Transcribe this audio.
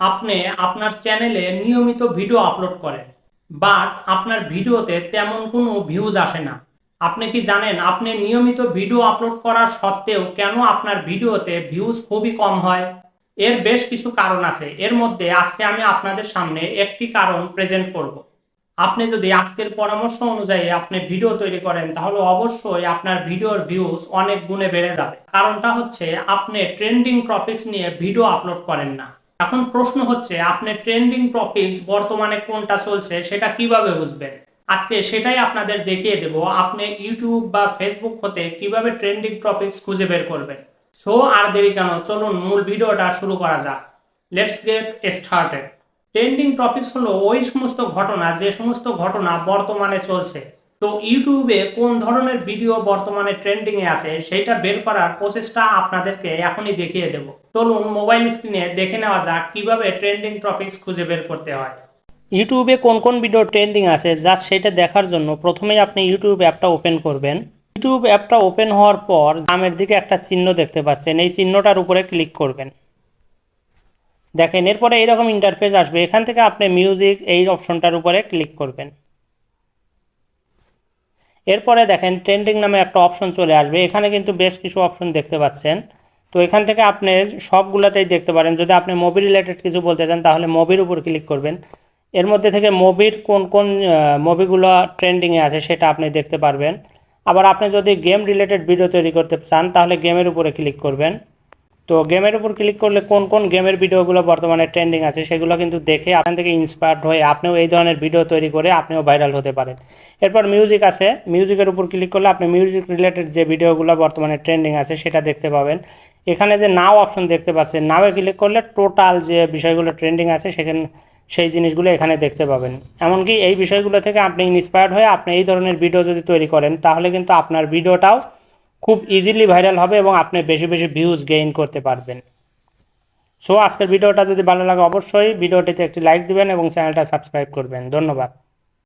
আপনি আপনার চ্যানেলে নিয়মিত ভিডিও আপলোড করেন, বাট আপনার ভিডিওতে তেমন কোনো ভিউজ আসে না। আপনি কি জানেন, আপনি নিয়মিত ভিডিও আপলোড করার সত্ত্বেও কেন আপনার ভিডিওতে ভিউজ খুবই কম হয়? এর বেশ কিছু কারণ আছে। এর মধ্যে আজকে আমি আপনাদের সামনে একটি কারণ প্রেজেন্ট করব। আপনি যদি আজকের পরামর্শ অনুযায়ী আপনি ভিডিও তৈরি করেন, তাহলে অবশ্যই আপনার ভিডিওর ভিউজ অনেক গুণে বেড়ে যাবে। কারণটা হচ্ছে, আপনি ট্রেন্ডিং টপিকস নিয়ে ভিডিও আপলোড করেন না। এখন প্রশ্ন হচ্ছে, আপনি ট্রেন্ডিং টপিকস বর্তমানে কোনটা চলছে সেটা কীভাবে বুঝবেন? আজকে সেটাই আপনাদের দেখিয়ে দেব, আপনি ইউটিউব বা ফেসবুক হতে কীভাবে ট্রেন্ডিং টপিকস খুঁজে বের করবেন। সো আর দেরি কেন, চলুন মূল ভিডিওটা শুরু করা যাক। Let's get started trending topics হলো ওই সমস্ত ঘটনা, যে সমস্ত ঘটনা বর্তমানে চলছে। তো ইউটিউবে কোন ধরনের ভিডিও বর্তমানে ট্রেন্ডিং এ আছে সেটা বের করার প্রসেসটা আপনাদেরকে এখনই দেখিয়ে দেব। চলুন মোবাইল স্ক্রিনে দেখে নেওয়া যাক কীভাবে ট্রেন্ডিং টপিকস খুঁজে বের করতে হয়। ইউটিউবে কোন কোন ভিডিও ট্রেন্ডিং আছে জাস্ট সেটা দেখার জন্য প্রথমেই আপনি ইউটিউব অ্যাপটা ওপেন করবেন। ইউটিউব অ্যাপটা ওপেন হওয়ার পর নামের দিকে একটা চিহ্ন দেখতে পাচ্ছেন, এই চিহ্নটার উপরে ক্লিক করবেন। দেখেন, এরপরে এইরকম ইন্টারফেস আসবে, এখান থেকে আপনি মিউজিক এই অপশনটার উপরে ক্লিক করবেন। এরপরে দেখেন ট্রেন্ডিং নামে একটা অপশন চলে আসবে। এখানে কিন্তু বেশ কিছু অপশন দেখতে পাচ্ছেন। তো এখান থেকে আপনি সবগুলোতেই দেখতে পারেন। যদি আপনি মুভি রিলেটেড কিছু বলতে চান, তাহলে মুভির উপর ক্লিক করবেন। এর মধ্যে থেকে মুভির কোন কোন মুভিগুলো ট্রেন্ডিংয়ে আছে সেটা আপনি দেখতে পারবেন। আবার আপনি যদি গেম রিলেটেড ভিডিও তৈরি করতে চান, তাহলে গেমের উপরে ক্লিক করবেন। তো গেমের উপর ক্লিক করলে কোন কোন গেমের ভিডিওগুলো বর্তমানে ট্রেন্ডিং আছে সেগুলো কিন্তু দেখে আপনার থেকে ইন্সপায়ার্ড হয়ে আপনিও এই ধরনের ভিডিও তৈরি করে আপনিও ভাইরাল হতে পারেন। এরপর মিউজিক আছে। মিউজিকের উপর ক্লিক করলে আপনি মিউজিক রিলেটেড যে ভিডিওগুলো বর্তমানে ট্রেন্ডিং আছে সেটা দেখতে পাবেন। এখানে যে নাও অপশন দেখতে পাচ্ছেন নাওয়ে ক্লিক করলে টোটাল যে বিষয়গুলো ট্রেন্ডিং আছে সেখানে, সেই জিনিসগুলো এখানে দেখতে পাবেন। এমনকি এই বিষয়গুলো থেকে আপনি ইন্সপায়ার্ড হয়ে আপনি এই ধরনের ভিডিও যদি তৈরি করেন, তাহলে কিন্তু আপনার ভিডিওটাও খুব ইজিলি ভাইরাল হবে এবং আপনি বেশি বেশি ভিউজ গেইন করতে পারবেন। সো আজকের ভিডিওটা যদি ভালো লাগে, অবশ্যই ভিডিওটিতে একটি লাইক দিবেন এবং চ্যানেলটা সাবস্ক্রাইব করবেন। ধন্যবাদ।